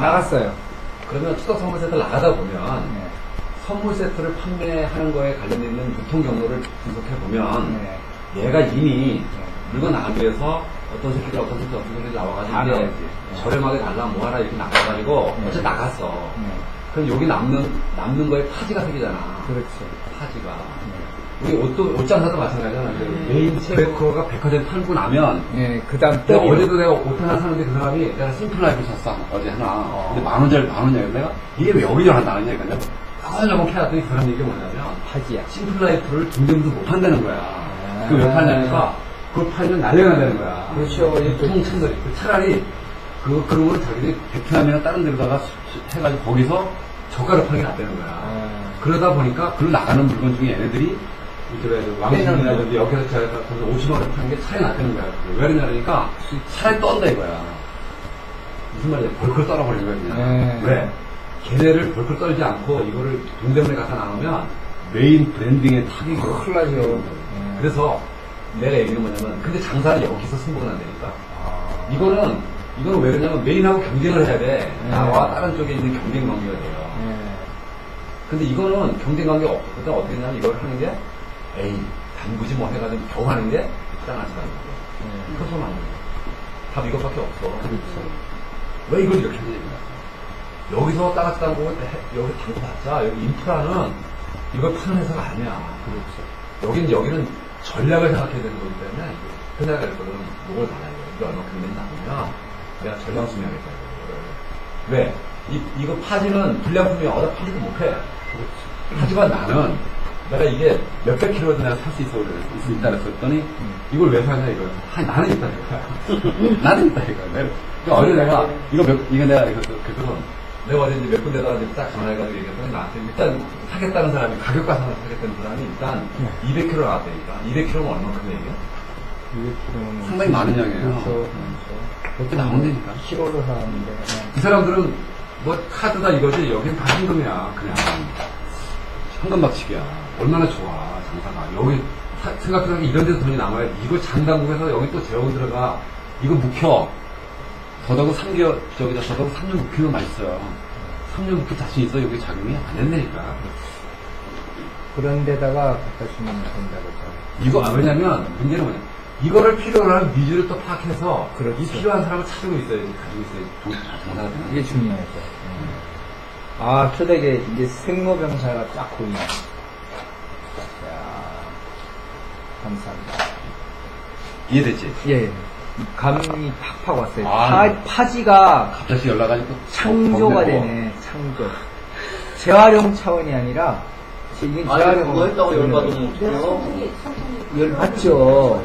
나갔어요. 그러면 추석 선물 세트를 나가다 보면 네. 선물 세트를 판매하는 거에 있는 유통 경로를 분석해 보면 네. 얘가 이미 네. 물건 나가기 위해서 어떤 새끼들 어떤 새끼들 어떤 새끼들 다 나와가지고. 이제 저렴하게 달라 뭐하라 이렇게 나가가지고 네. 어차피 나갔어. 네. 그럼 여기 남는 남는 거에 파지가 생기잖아. 그렇죠. 파지가. 네. 우리 옷도 옷장사도 마찬가지잖아. 그 메인 체크가 백화점 팔고 나면 네, 그 다음 내가 또 어제도 내가 옷 하나 사는데 그 사람이 내가 심플라이프 샀어 어제 하나 어. 근데 만 원짜리 만 원이야 내가 이게 왜 여기저기 나는 얘기가 내가 까달라고 캐놨더니 그 사람 얘기가 뭐냐면 파지야. 심플라이프를 동대문도 못 판다는 거야 아. 그왜 파냐니까 그걸 팔면 난리가 난다는 거야 그렇죠. 통친들이 차라리 그 그런 걸 자기들이 베트남이나 다른 데로다가 해가지고 거기서 저가로 팔게 안 되는 거야 아. 그러다 보니까 그 나가는 물건 중에 얘네들이 이렇게 왕신이라든지 여기서 제가 50원을 파는 게 차이 나는 거야. 왜 그러냐니까 차이 떤다 이거야. 무슨 말이야? 벌컥 떨어버리는 거야 그냥. 네. 왜? 걔네를 벌컥 떨지 않고 이거를 동대문에 가서 나오면 메인 브랜딩의 타격이 큰일 나죠. 네. 그래서 내가 얘기는 뭐냐면 근데 장사는 여기서 승부가 난다니까. 아. 이거는 이거는 왜 그러냐면 메인하고 경쟁을 해야 돼. 네. 나와 다른 쪽에 있는 경쟁 관계가 돼요. 네. 근데 이거는 경쟁 관계가 없거든. 어떻게 하냐면 이걸 하는 게, 에이, 단구지 뭐 해가지고 겨우 하는 게 짱하지라는 거예요. 네. 이거 손안 돼. 답 이것밖에 없어. 그렇죠. 왜 이걸 이렇게 하냐. 여기서 따라서 담고 여기 담고 봤자 여기 인프라는 이걸 푸는 회사가 아니야. 그렇죠. 여기는 여기는 전략을 생각해야 되는 거기 때문에 회사가 될 거는 목을 달아야 돼. 이게 얼마큼 된다면 내가 전량 수명하겠다. 왜? 이, 이거 파지는 불량품이 어디 팔지도 못해. 하지만 나는 내가 이게 몇백 킬로도 내가 살 수 있어, 있- 있다 그랬더니 이걸 왜 사냐 이거. 아, 나는 있다 이거야. 나는 있다 이거야. 내가, 그 어제 내가 이거 몇, 이거 내가 이거 그거 내가 어제 이제 몇 군데다가 딱 전화해가지고 얘기했더니 나한테 일단 사겠다는 사람이 가격 봐서 사겠다는 사람이 일단 200kg 나왔다니까. 200kg면 얼마큼 얘기야? 200kg는 상당히 많은 양이에요. 그렇죠. 그렇게 나온다니까. 키로를 사는데. 네. 이 사람들은 뭐 카드다 이거지 여긴 다 현금이야 그냥 현금 박치기야. 얼마나 좋아 장사가. 여기 사- 생각해보면 이런 데서 돈이 남아야 돼. 이거 장당국에서 여기 또 재원 들어가. 이거 묵혀. 더더구 3개월 저기다 더더구 3년 묵히면 맛있어요. 3년 묵힐 자신 있어? 여기 작용이 안 된다니까. 그런 데다가 갖다 주면 된다고 죠 이거 아, 왜냐면 문제는 뭐냐. 이거를 필요로 하는 니즈를 또 파악해서 그렇죠. 이 필요한 사람을 찾고 있어야지 가지고 있어야지 돈- 장사가 되는 이게 중요하죠. 아, 초대게 이제 생로병사가 쫙 보이네. 자, 감사합니다. 이해됐지? 예, 예. 감이 팍팍 왔어요. 아, 파, 네. 파지가 갑자기 연락하니 또 창조가. 되네, 창조. 재활용 차원이 아니라, 이게 아니, 재활용. 그거 했다고 열받으면 어떡해요? 열 받죠.